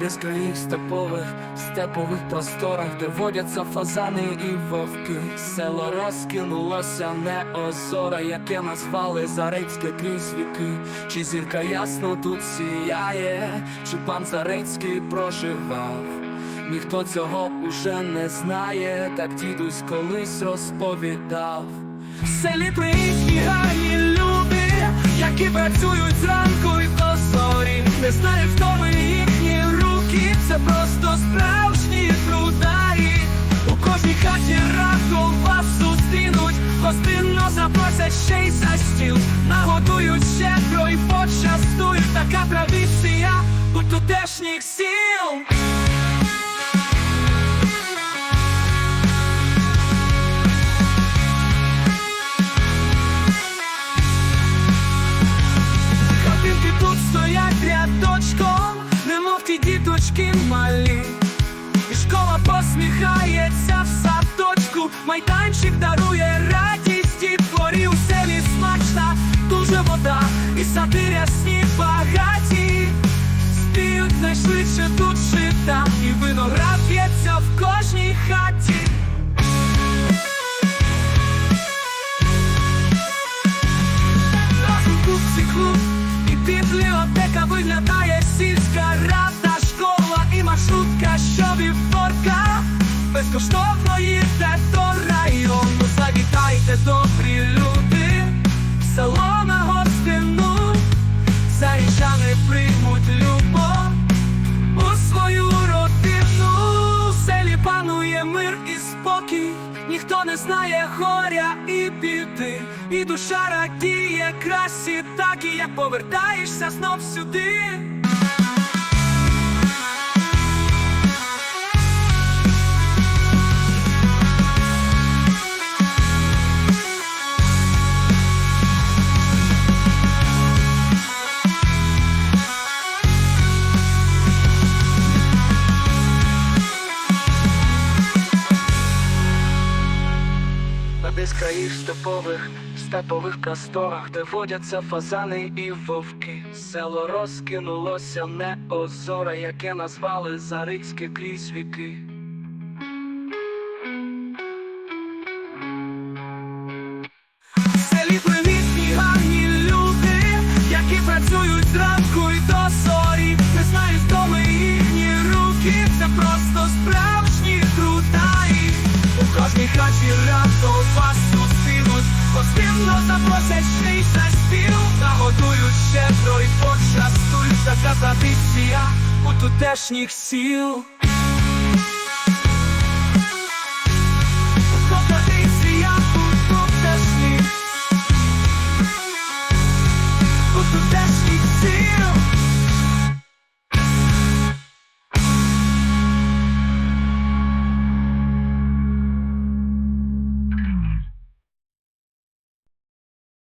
безкраїх степових, степових просторах, де водяться фазани і вовки. Село розкинулося не озора, яке назвали Зарецьке крізь віки. Чи зірка ясно тут сіяє, чи пан Зарецький проживав? Ніхто цього уже не знає, так дідусь колись розповідав. В селі приїзні гарні люди, які працюють зранку і до зорі. Не знають, хто ми просто справжні трударі. У кожній хаті разом вас зустрінуть, гостинно запросять ще й за стіл. Нагодують щедро і почастують, така традиція у тутешніх сіл. Посміхається в садочку, майданчик дарує радість і творі у селі смачна, дуже вода, і сади рясні багаті. Спіють найшвидше тут жита, і виноград п'ється в кожній хаті. Клуб і бібліотека виглядає сільська рада, безкоштовно їдьте до району, завітайте добрі люди, в село на гостину, зарічани приймуть любов у свою родину, в селі панує мир і спокій, ніхто не знає горя і біди, і душа радіє красі, так і як повертаєшся знов сюди. На безкраїх степових, степових просторах, де водяться фазани і вовки. Село розкинулося не озора, яке назвали Зарицьке крізь віки. В селі гарні люди, які працюють зранку і до зорі. колядку вас цінуть, Постійно запросять шліч на спів, нагодують щедро і почастують така традиція у тутешніх сіл. Тут тутешніх сіл